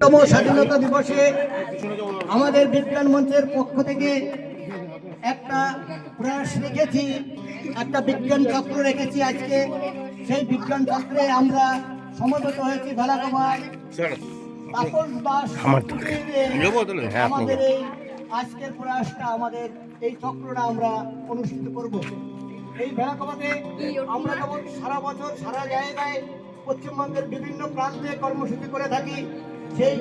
তম স্বাধীনতা দিবসে আমাদের বিজ্ঞান মঞ্চের পক্ষ থেকে একটা প্রয়াস রেখেছি একটা বিজ্ঞান চক্র রেখেছি আজকে। সেই বিজ্ঞান চক্রে আমরা সমবেত হয়েছি ভেলাকমার। হ্যাঁ, আমাদের এই আজকের প্রয়াসটা আমাদের এই চক্রটা আমরা অনুষ্ঠিত করব। এই ভেলাকমাতে আমরা যেমন সারা বছর সারা জায়গায় পশ্চিমবঙ্গের বিভিন্ন প্রান্তে কর্মসূচি করে থাকি সেই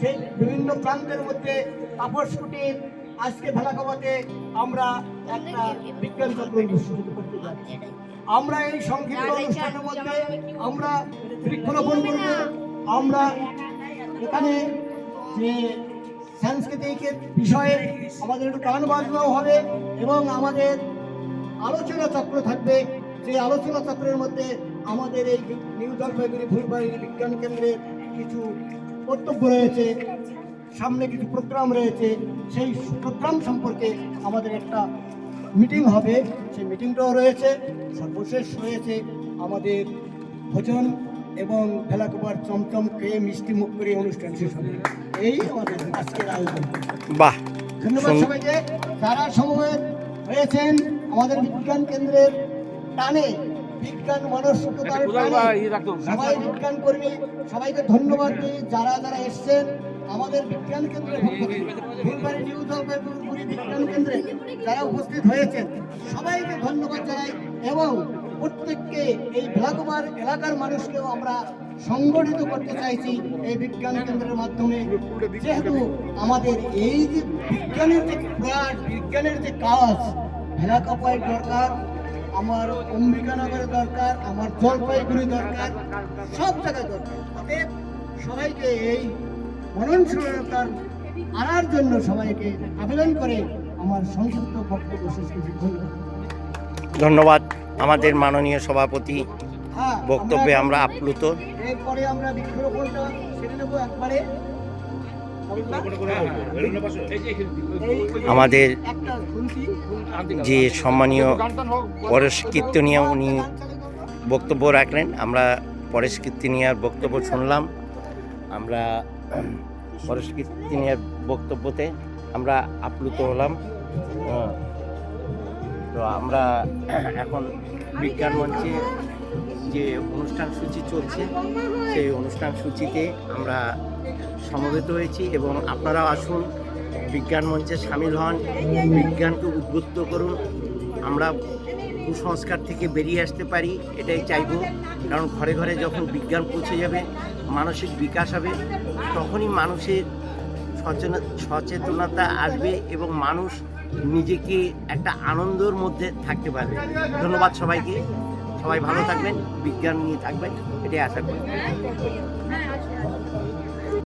সেই বিভিন্ন প্রান্তের মধ্যে তাপস কুটির আজকে ভেলাকমাতে আমরা একটা বিজ্ঞান চক্র অনুষ্ঠিত করতে যাচ্ছি। আমরা এই সংক্ষিপ্ত অনুষ্ঠানের মধ্যে আমরা বৃক্ষরোপণ করব। আমরা এখানে যে সাংস্কৃতিক বিষয়ে আমাদের একটু গান বাজনাও হবে এবং আমাদের আলোচনা চক্র থাকবে। যে আলোচনা চক্রের মধ্যে আমাদের এই নিউ জলপাইগুড়ি ফুলবাড়ি বিজ্ঞান কেন্দ্রের কিছু কর্তব্য রয়েছে সামনে কিছু প্রোগ্রাম রয়েছে সেই প্রোগ্রাম সম্পর্কে আমাদের একটা মিটিং হবে। সেই মিটিংটাও রয়েছে সর্বশেষ রয়েছে আমাদের ভোজন এবং ভেলাকুবার চমচম খেয়ে মিষ্টি মুখ করে অনুষ্ঠান শেষ হবে। এই আমাদের আজকের আয়োজন। বাহ ধন্যবাদ সবাইকে। যারা সমবেত হয়েছেন আমাদের বিজ্ঞান কেন্দ্রের টানে বিজ্ঞান মনস্কতার সবাই বিজ্ঞান কর্মী সবাইকে ধন্যবাদ দিই। যারা যারা এসছেন আমাদের বিজ্ঞান কেন্দ্রে ফুলবাড়ি নিউ জলপাইগুড়ি বিজ্ঞান কেন্দ্রে যারা উপস্থিত হয়েছেন সবাইকে ধন্যবাদ জানাই এবং প্রত্যেককে এই ভ্লাগমার এলাকার মানুষকেও আমরা সংগঠিত করতে চাইছি এই বিজ্ঞান কেন্দ্রের মাধ্যমে। যেহেতু আমাদের এই যে বিজ্ঞানের যে প্রয়াস বিজ্ঞানের যে কাজ ভেলাকাপায় দরকার আমার অম্বিকানগরে দরকার আমার জলপাইগুড়ি দরকার সব জায়গায় দরকার। অতএব সবাইকে এই মননশীলতার আনার জন্য সবাইকে আবেদন করে আমার সংক্ষিপ্ত বক্তব্য শেষ করছি। ধন্যবাদ। আমাদের মাননীয় সভাপতি হ্যাঁ, বক্তব্যে আমরা আপ্লুত। এরপরে আমরা বৃক্ষরোপণটা সেরে নেব একবারে। আমাদের যে সম্মানীয় পরেশ কীর্তনিয়া উনি বক্তব্য রাখলেন আমরা পরেশ কীর্তনিয়ার বক্তব্য শুনলাম আমরা পরেশ কীর্তনিয়ার বক্তব্যতে আমরা আপ্লুত হলাম। তো আমরা এখন বিজ্ঞান মঞ্চে যে অনুষ্ঠান সূচি চলছে, সেই অনুষ্ঠান সূচিতে আমরা সমবেত হয়েছি এবং আপনারাও আসুন, বিজ্ঞান মঞ্চে সামিল হন, বিজ্ঞানকে উদ্বুদ্ধ করুন। আমরা কুসংস্কার থেকে বেরিয়ে আসতে পারি, এটাই চাইব। কারণ ঘরে ঘরে যখন বিজ্ঞান পৌঁছে যাবে, মানসিক বিকাশ হবে, তখনই মানুষের সচেতনতা আসবে এবং মানুষ নিজেকে একটা আনন্দের মধ্যে থাকতে পারবে। ধন্যবাদ সবাইকে। সবাই ভালো থাকবেন, বিজ্ঞান নিয়ে থাকবেন, এটাই আশা করি।